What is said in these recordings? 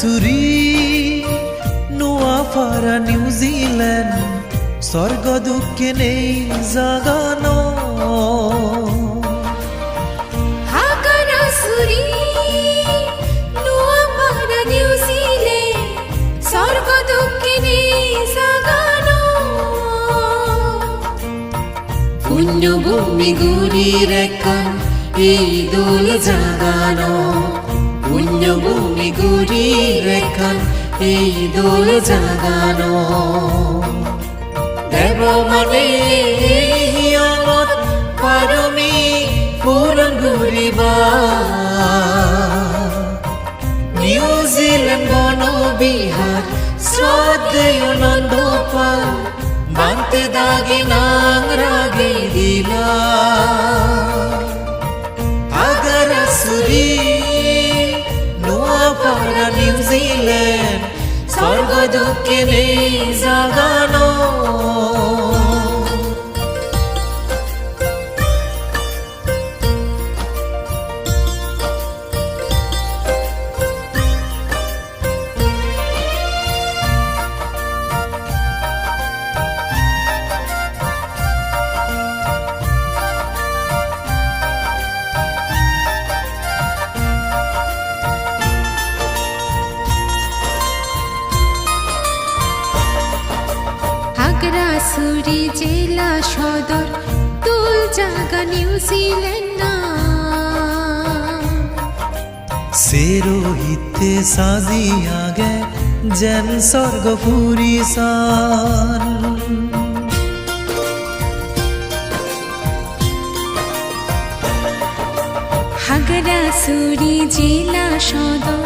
হাগারাসুরি নোয়াফারা New Zealand স্বর্গ দুঃখে নেই জাগানো পুণ্যভূমি গুরির একান এই দোল জাগানো পুণ্যভূমি গুরির একান এই দোল জাগানো। দেব মানে হিয়মত, পারমি পূরণ ঘুরিবা নিউজিল্যান্ড বনবিহার, শ্রদ্ধেয় নন্দপা, বান্তে দাগে নাং রাগে দিলা হাগারাসুরি নোয়াফারা নিউজিল্যান্ড স্বর্গ দুঃখে নেই জাগানো হাগরাসুরি জেলা সদর তুল জাগা নিউজিল্যান্ড সেরোহিতে সাজিয়া গে যেন স্বর্গ ফুরিসান হাগরাসুরি জেলা সদর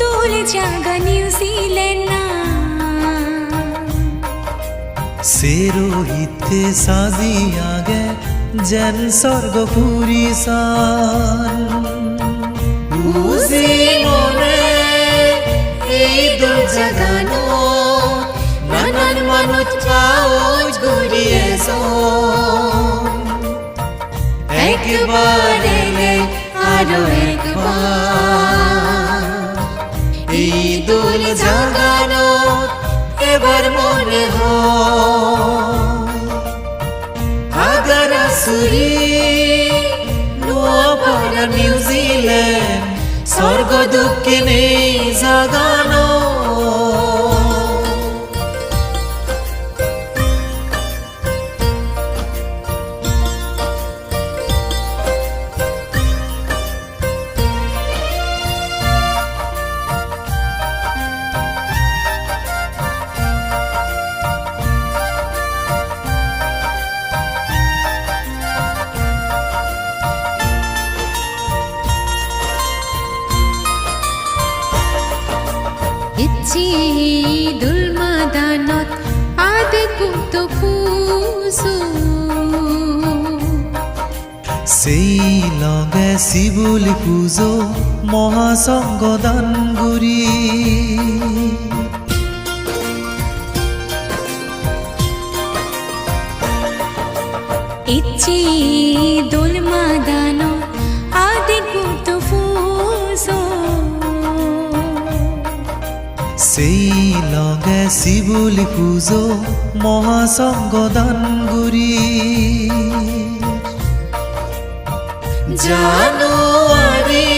দোল জাগা নিউজিল্যান্ড না সেরোহিতে সাজিয়া গে, যেন স্বর্গ ফুরিসান বুঝি মনে এই দোল জাগানো নানান মানুষ পাওজ ঘুরিয়েছ একবার আরও একবার হাগারাসুরি নোয়াপাড়া নিউজিল্যান্ড স্বর্গ দুঃখে নেই জাগানো। পূজো সেই লগে বুলি পুজো মহা সংগ সেই লগে শিবুলি পুজো মহাসংগ দানগুরি জানুয়ারি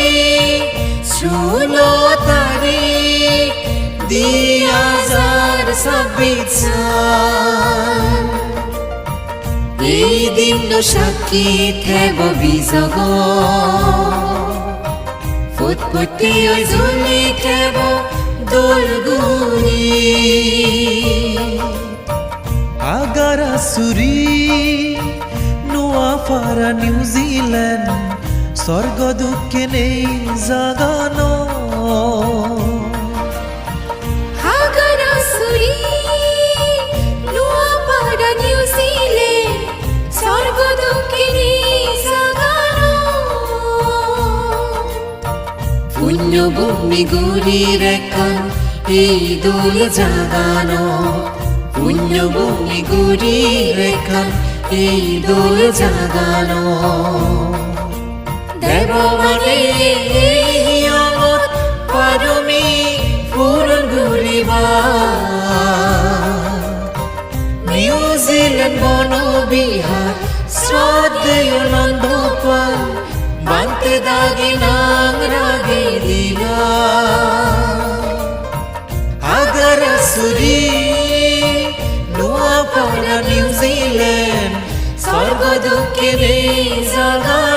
ষোলো তারিখ দুই হাজার ছাব্বিশ। এই দিন সাক্ষী থেব বিজগ ফুটফুটি ওই ঝুলি থেব দোলগুড়ি আগারাসুরি নোয়াফারা নিউজিল্যান্ড স্বর্গ দুঃখে নেই জাগানো। পুণ্যভূমি গুণের একান এই দোল জাগানো। পুণ্যভূমি গুণের একান এই দোল জাগানো দেব মানে পারমি পূরণ ঘুরিবা নিউজিল্যান্ড মনোবিহার, শ্রদ্ধেয় নন্দপাল বানতে দাগিনা দিলা আগার সুরি নোয়া পাড়া নিউজিল্যান্ড স্বর্গ দুঃখে নেই জাগানো